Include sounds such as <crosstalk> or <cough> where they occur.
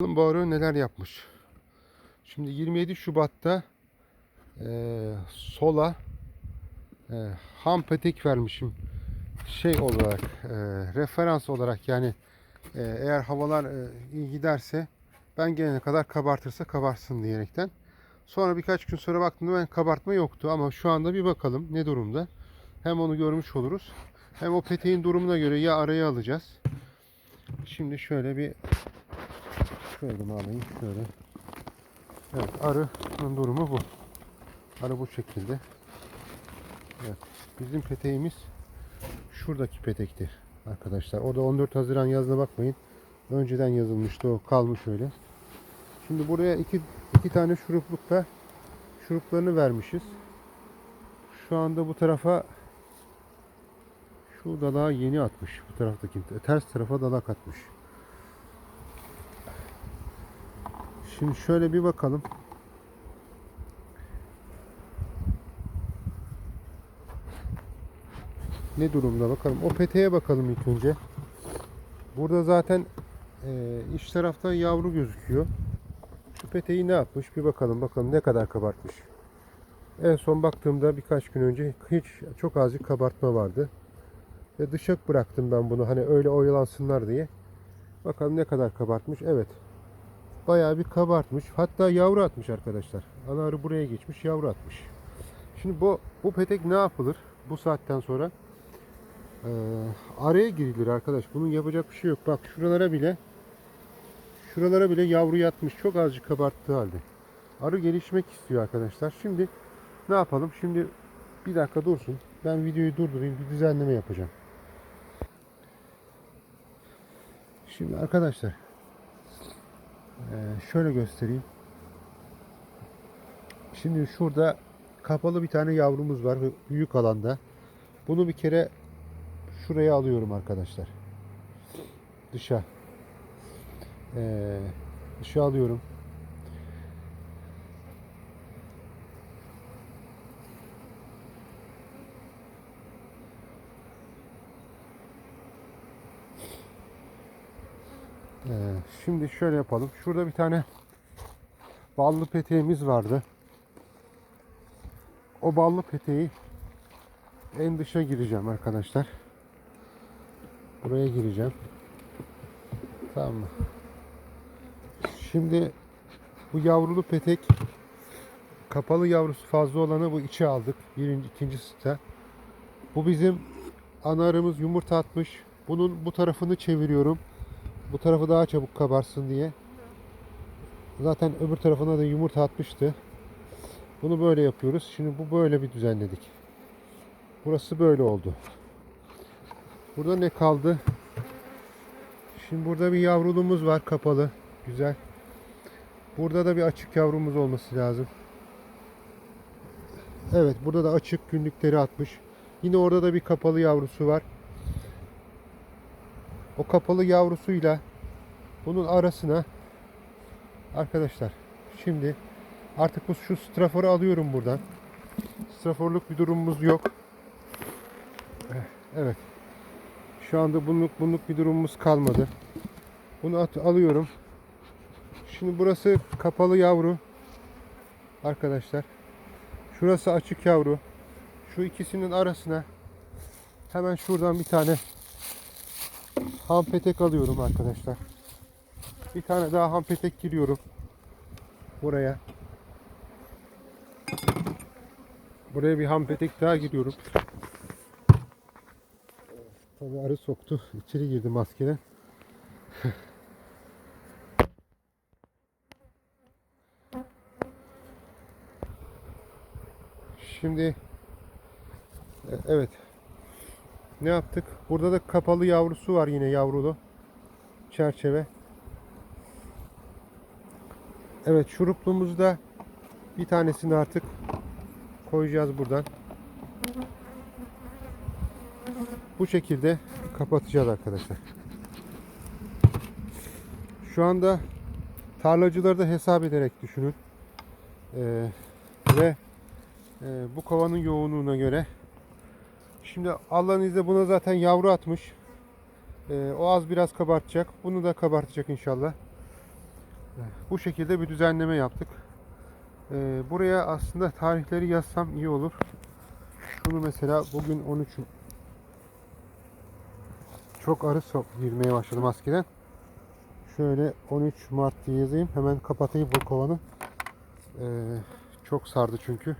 Bakalım arı neler yapmış. Şimdi 27 Şubat'ta eee, sola eee, ham petek vermişim. Şey olarak eee, referans olarak yani eee, eğer havalar eee, iyi giderse ben gelene kadar kabartırsa kabarsın diyerekten. Sonra birkaç gün sonra baktığımda ben kabartma yoktu ama şu anda bir bakalım ne durumda. Hem onu görmüş oluruz. Hem o peteğin durumuna göre ya araya alacağız. Şimdi şöyle bir Mi alayım? Şöyle. Evet arının durumu bu. Arı bu şekilde. Evet. Bizim peteğimiz şuradaki petekti arkadaşlar. Orada 14 Haziran yazına bakmayın. Önceden yazılmıştı o kalmış öyle. Şimdi buraya iki, iki tane şuruplukta şuruplarını vermişiz. Şu anda bu tarafa şu dalağı yeni atmış. Bu taraftaki ters tarafa dalak atmış. Şimdi şöyle bir bakalım. Ne durumda bakalım. O peteğe bakalım ilk önce. Burada zaten e, iç tarafta yavru gözüküyor. Şu peteği ne yapmış bir bakalım. Bakalım ne kadar kabartmış. En son baktığımda birkaç gün önce hiç çok azıcık kabartma vardı. Ve dışa bıraktım ben bunu hani öyle oyalansınlar diye. Bakalım ne kadar kabartmış. Evet bayağı bir kabartmış. Hatta yavru atmış arkadaşlar. Ana arı buraya geçmiş yavru atmış. Şimdi bu bu petek ne yapılır bu saatten sonra? Ee, araya girilir arkadaş. Bunun yapacak bir şey yok. Bak şuralara bile şuralara bile yavru yatmış. Çok azıcık kabarttığı halde. Arı gelişmek istiyor arkadaşlar. Şimdi ne yapalım? Şimdi bir dakika dursun. Ben videoyu durdurayım. Bir düzenleme yapacağım. Şimdi arkadaşlar ee, şöyle göstereyim. Şimdi şurada kapalı bir tane yavrumuz var büyük alanda. Bunu bir kere şuraya alıyorum arkadaşlar. Dışa. Ee, dışa alıyorum. Ee, şimdi şöyle yapalım. Şurada bir tane ballı peteğimiz vardı. O ballı peteği en dışa gireceğim arkadaşlar. Buraya gireceğim. Tamam mı? Şimdi bu yavrulu petek kapalı yavrusu fazla olanı bu içe aldık. Birinci, ikinci site. Bu bizim ana arımız yumurta atmış. Bunun bu tarafını çeviriyorum. Bu tarafı daha çabuk kabarsın diye. Zaten öbür tarafına da yumurta atmıştı. Bunu böyle yapıyoruz. Şimdi bu böyle bir düzenledik. Burası böyle oldu. Burada ne kaldı? Şimdi burada bir yavruluğumuz var kapalı. Güzel. Burada da bir açık yavrumuz olması lazım. Evet burada da açık günlükleri atmış. Yine orada da bir kapalı yavrusu var. O kapalı yavrusuyla bunun arasına arkadaşlar şimdi artık bu şu straforu alıyorum buradan. Straforluk bir durumumuz yok. Evet. Şu anda bunluk bunluk bir durumumuz kalmadı. Bunu at, alıyorum. Şimdi burası kapalı yavru. Arkadaşlar. Şurası açık yavru. Şu ikisinin arasına hemen şuradan bir tane ham petek alıyorum arkadaşlar. Bir tane daha ham petek giriyorum. Buraya. Buraya bir ham petek daha giriyorum. Tabii arı soktu. İçeri girdi maskeden. <laughs> Şimdi e, evet ne yaptık? Burada da kapalı yavrusu var yine yavrulu. Çerçeve. Evet şuruplumuzda bir tanesini artık koyacağız buradan. Bu şekilde kapatacağız arkadaşlar. Şu anda tarlacıları da hesap ederek düşünün. Ee, ve e, bu kovanın yoğunluğuna göre Şimdi Allah'ın izniyle buna zaten yavru atmış. Ee, o az biraz kabartacak. Bunu da kabartacak inşallah. Bu şekilde bir düzenleme yaptık. Ee, buraya aslında tarihleri yazsam iyi olur. Şunu mesela bugün 13 çok arı girmeye başladı maskeden. Şöyle 13 Mart diye yazayım. Hemen kapatayım bu kovanı. Ee, çok sardı çünkü.